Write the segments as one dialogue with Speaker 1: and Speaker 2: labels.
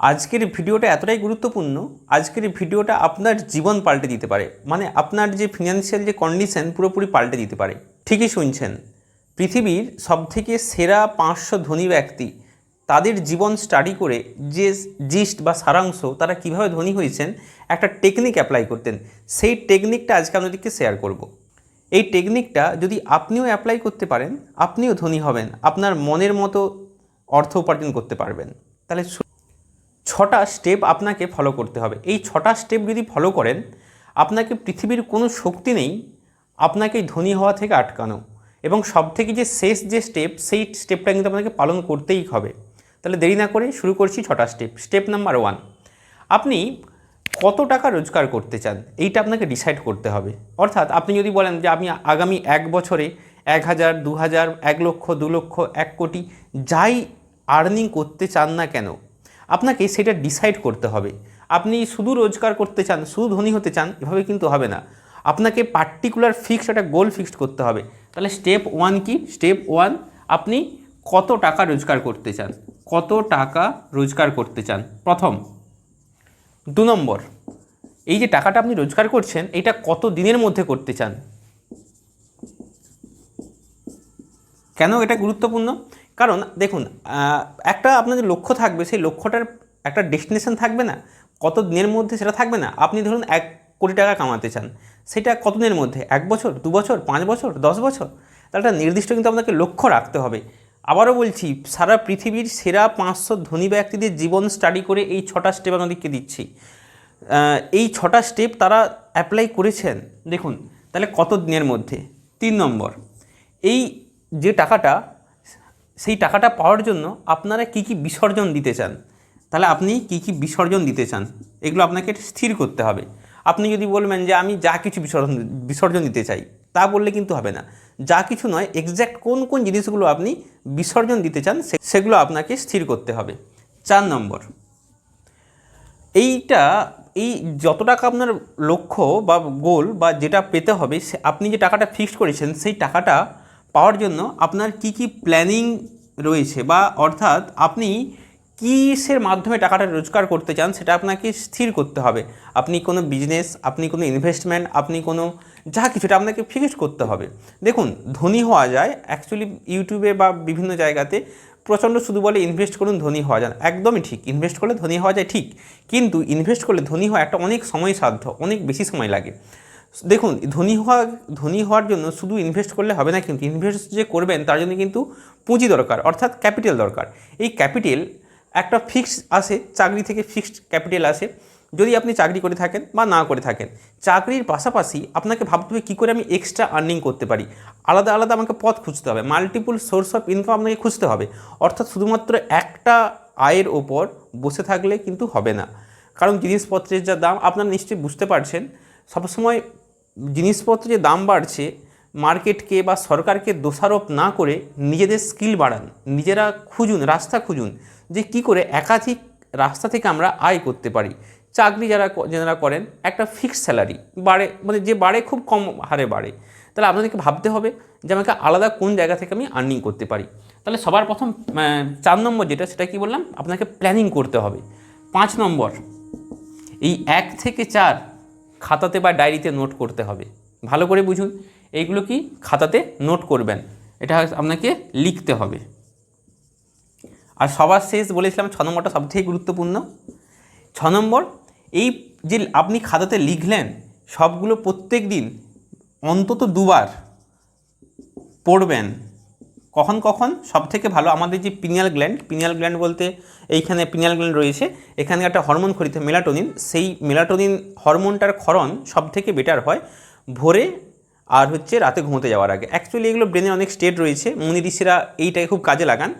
Speaker 1: আজকের ভিডিওটা এতটাই গুরুত্বপূর্ণ, আজকের ভিডিওটা আপনার জীবন পাল্টে দিতে পারে। মানে আপনার যে ফিনান্সিয়াল যে কন্ডিশন পুরোপুরি পাল্টে দিতে পারে। ঠিকই শুনছেন, পৃথিবীর সবথেকে সেরা পাঁচশো ধনী ব্যক্তি, তাদের জীবন স্টাডি করে যে জিস্ট বা সারাংশ তারা কীভাবে ধনী হয়েছেন, একটা টেকনিক অ্যাপ্লাই করতেন। সেই টেকনিকটা আজকে আপনাদেরকে শেয়ার করব। এই টেকনিকটা যদি আপনিও অ্যাপ্লাই করতে পারেন, আপনিও ধনী হবেন, আপনার মনের মতো অর্থ উপার্জন করতে পারবেন। তাহলে ছটা স্টেপ আপনাকে ফলো করতে হবে। এই ছটা স্টেপ যদি ফলো করেন, আপনাকে পৃথিবীর কোনো শক্তি নেই আপনাকে ধনী হওয়া থেকে আটকানো। এবং সবথেকে যে শেষ যে স্টেপ সেই স্টেপটা কিন্তু আপনাকে পালন করতেই হবে। তাহলে দেরি না করে শুরু করছি ছটা স্টেপ স্টেপ নাম্বার ওয়ান আপনি কত টাকা রোজগার করতে চান, এইটা আপনাকে ডিসাইড করতে হবে। অর্থাৎ আপনি যদি বলেন যে আমি আগামী এক বছরে এক হাজার, দু হাজার, এক লক্ষ, দু লক্ষ, এক কোটি যাই আর্নিং করতে চান না কেন আপনাকে সেটা ডিসাইড করতে হবে। আপনি শুধু রোজগার করতে চান, শুধু ধনী হতে চান, এভাবে কিন্তু হবে না। আপনাকে পার্টিকুলার ফিক্সড একটা গোল ফিক্সড করতে হবে। তাহলে স্টেপ ওয়ান কি? স্টেপ ওয়ান আপনি কত টাকা রোজগার করতে চান? কত টাকা রোজগার করতে চান? প্রথম, দু নম্বর, এই যে টাকাটা আপনি রোজগার করছেন, এটা কত দিনের মধ্যে করতে চান? কেন এটা গুরুত্বপূর্ণ? কারণ দেখুন একটা আপনাদের লক্ষ্য থাকবে, সেই লক্ষ্যটার একটা ডেস্টিনেশন থাকবে না। কত দিনের মধ্যে সেটা থাকবে না। আপনি ধরুন এক কোটি টাকা কামাতে চান। সেটা কত দিনের মধ্যে? এক বছর, দু বছর, পাঁচ বছর, দশ বছর? তাহলে একটা নির্দিষ্ট কিন্তু আপনাকে লক্ষ্য রাখতে হবে। আবারও বলছি, সারা পৃথিবীর সেরা পাঁচশো ধনী ব্যক্তিদের জীবন স্টাডি করে এই ছটা স্টেপ আপনাদেরকে দিচ্ছি। এই ছটা স্টেপ তারা অ্যাপ্লাই করেছেন, দেখুন, তাহলে কত দিনের মধ্যে? তিন নম্বর, এই যে টাকাটা সেই টাকাটা পাওয়ার জন্য আপনারা কি কি বিসর্জন দিতে চান? তাহলে আপনি কি কি বিসর্জন দিতে চান? এগুলো আপনাকে স্থির করতে হবে। আপনি যদি বলবেন যে আমি যা কিছু বিসর্জন বিসর্জন দিতে চাই, তা বললে কিন্তু হবে না। যা কিছু নয় এক্স্যাক্ট কোন কোন জিনিসগুলো আপনি বিসর্জন দিতে চান সেগুলো আপনাকে স্থির করতে হবে। চার নম্বর, এইটা, এই যত টাকা আপনার লক্ষ্য বা গোল বা যেটা পেতে হবে আপনি যে টাকাটা ফিক্সড করেছেন, সেই টাকাটা পাওয়ার জন্য আপনার কি কি প্ল্যানিং রয়েছে বা অর্থাৎ আপনি কিসের মাধ্যমে টাকাটা রোজগার করতে চান সেটা আপনাকে স্থির করতে হবে। আপনি কোনো বিজনেস আপনি কোনো ইনভেস্টমেন্ট আপনি কোনো যা কিছুটা আপনাকে ফিক্সড করতে হবে। দেখুন, ধনী হওয়া যায় অ্যাকচুয়ালি ইউটিউবে বা বিভিন্ন জায়গাতে প্রচণ্ড শুধু বলে ইনভেস্ট করুন, ধনী হওয়া যায়। একদমই ঠিক ইনভেস্ট করলে ধনী হওয়া যায় ঠিক, কিন্তু ইনভেস্ট করলে ধনী হওয়া একটা অনেক সময় সাধ্য, অনেক বেশি সময় লাগে। দেখুন, ধনী হওয়া, ধনী হওয়ার জন্য শুধু ইনভেস্ট করলে হবে না কিন্তু ইনভেস্ট যে করবেন তার জন্য কিন্তু পুঁজি দরকার, অর্থাৎ ক্যাপিটাল দরকার। এই ক্যাপিটাল একটা ফিক্সড আসে, চাকরি থেকে ফিক্সড ক্যাপিটাল আসে। যদি আপনি চাকরি করে থাকেন বা না করে থাকেন, চাকরির পাশাপাশি আপনাকে ভাবতে হবে কী করে আমি এক্সট্রা আর্নিং করতে পারি। আলাদা আলাদা আমাকে পথ খুঁজতে হবে মাল্টিপল সোর্স অফ ইনকাম আপনাকে খুঁজতে হবে। অর্থাৎ শুধুমাত্র একটা আয়ের ওপর বসে থাকলে কিন্তু হবে না। কারণ জিনিসপত্রের যা দাম, আপনারা নিশ্চয়ই বুঝতে পারছেন, সবসময় জিনিসপত্রের যে দাম বাড়ছে, মার্কেটকে বা সরকারকে দোষারোপ না করে নিজেদের স্কিল বাড়ান, নিজেরা খুঁজুন, রাস্তা খুঁজুন যে কি করে একাধিক রাস্তা থেকে আমরা আয় করতে পারি। চাকরি যারা যারা করেন, একটা ফিক্সড স্যালারি বাড়ে মানে যে বাড়ে খুব কম হারে বাড়ে। তাহলে আপনাদেরকে ভাবতে হবে যে আমাকে আলাদা কোন জায়গা থেকে আমি আর্নিং করতে পারি। তাহলে সবার প্রথম চার নম্বর যেটা, সেটা কি বললাম? আপনাকে প্ল্যানিং করতে হবে। পাঁচ নম্বর, এই এক থেকে চার খাতাতে বা ডায়েরিতে নোট করতে হবে। ভালো করে বুঝুন, এইগুলো কি খাতাতে নোট করবেন, এটা আপনাকে লিখতে হবে। আর সবার শেষ বলেছিলাম, ছ নম্বরটা সবথেকে গুরুত্বপূর্ণ। ছ নম্বর, এই যে আপনি খাতাতে লিখলেন, সবগুলো প্রত্যেক দিন অন্তত দুবার পড়বেন। কখন কখন? সব থেকে ভালো আমাদের যে পিনিয়াল গ্ল্যান্ড পিনিয়াল গ্ল্যান্ড বলতে এইখানে পিনিয়াল গ্ল্যান্ড রয়েছে, এখানে একটা হরমোন খরিতে মেলাটোনিন সেই মেলাটোনিন হরমোনটার ক্ষরণ সব থেকে বেটার হয় ভোরে আর হচ্ছে রাতে ঘুমোতে যাওয়ার আগে। অ্যাকচুয়ালি এগুলো ব্রেনের অনেক স্টেট রয়েছে, মুনি ঋষিরা এইটাকে খুব কাজে লাগান।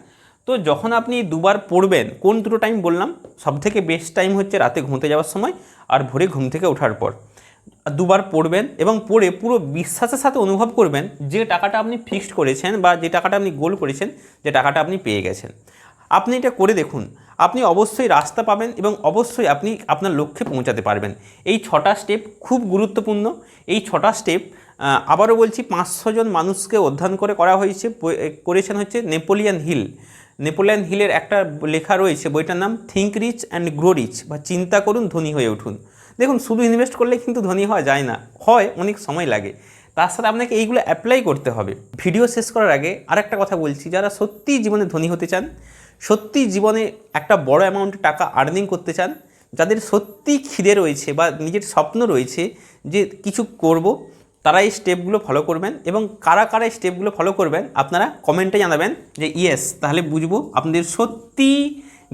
Speaker 1: তো যখন আপনি দুবার পড়বেন, কোন দুটো টাইম বললাম সব থেকে বেস্ট টাইম হচ্ছে রাতে ঘুমোতে যাওয়ার সময় আর ভোরে ঘুম থেকে ওঠার পর। দুবার পড়বেন এবং পড়ে পুরো বিশ্বাসের সাথে অনুভব করবেন যে টাকাটা আপনি ফিক্সড করেছেন বা যে টাকাটা আপনি গোল করেছেন, যে টাকাটা আপনি পেয়ে গেছেন। আপনি এটা করে দেখুন, আপনি অবশ্যই রাস্তা পাবেন এবং অবশ্যই আপনি আপনার লক্ষ্যে পৌঁছাতে পারবেন। এই ছটা স্টেপ খুব গুরুত্বপূর্ণ। এই ছটা স্টেপ আবারও বলছি, পাঁচশো জন মানুষকে অধ্যয়ন করে করা হয়েছে করেছেন হচ্ছে নেপোলিয়ান হিল। নেপোলিয়ান হিলের একটা লেখা রয়েছে, বইটার নাম think rich and grow rich বা চিন্তা করুন, ধনী হয়ে উঠুন। দেখুন, শুধু ইনভেস্ট করলে কিন্তু ধনী হওয়া যায় না, হয় অনেক সময় লাগে। তার সাথে আপনাকে এইগুলো অ্যাপ্লাই করতে হবে। ভিডিও শেষ করার আগে আরেকটা কথা বলছি, যারা সত্যিই জীবনে ধনী হতে চান, সত্যি জীবনে একটা বড় অ্যামাউন্টে টাকা আর্নিং করতে চান, যাদের সত্যি খিদে রয়েছে বা নিজের স্বপ্ন রয়েছে যে কিছু করব, তারা এই স্টেপগুলো ফলো করবেন এবং কারা কারা এই স্টেপগুলো ফলো করবেন, আপনারা কমেন্টে জানাবেন যে ইয়েস তাহলে বুঝব আপনাদের সত্যি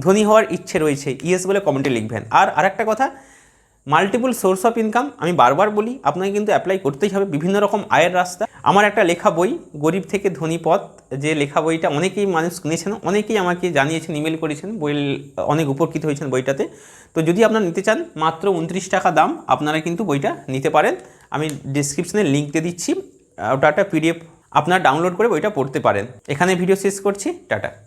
Speaker 1: ধনী হওয়ার ইচ্ছে রয়েছে ইয়েস বলে কমেন্টে লিখবেন। আর আরেকটা কথা মাল্টিপল সোর্স অফ ইনকাম আমি বারবার বলি, আপনাকে কিন্তু অ্যাপ্লাই করতেই হবে বিভিন্ন রকম আয়ের রাস্তা। আমার একটা লেখা বই, গরিব থেকে ধনী পথ, যে লেখা বইটা অনেকেই মানুষ কিনেছেন অনেকেই আমাকে জানিয়েছেন ইমেল করেছেন বই অনেক উপকৃত হয়েছেন বইটাতে। তো যদি আপনারা নিতে চান, মাত্র উনত্রিশ টাকা দাম, আপনারা কিন্তু বইটা নিতে পারেন। আমি ডিসক্রিপশনে লিঙ্ক দিয়ে দিচ্ছি, ওটা একটা পিডিএফ আপনারা ডাউনলোড করে বইটা পড়তে পারেন। এখানে ভিডিও শেষ করছি, টাটা।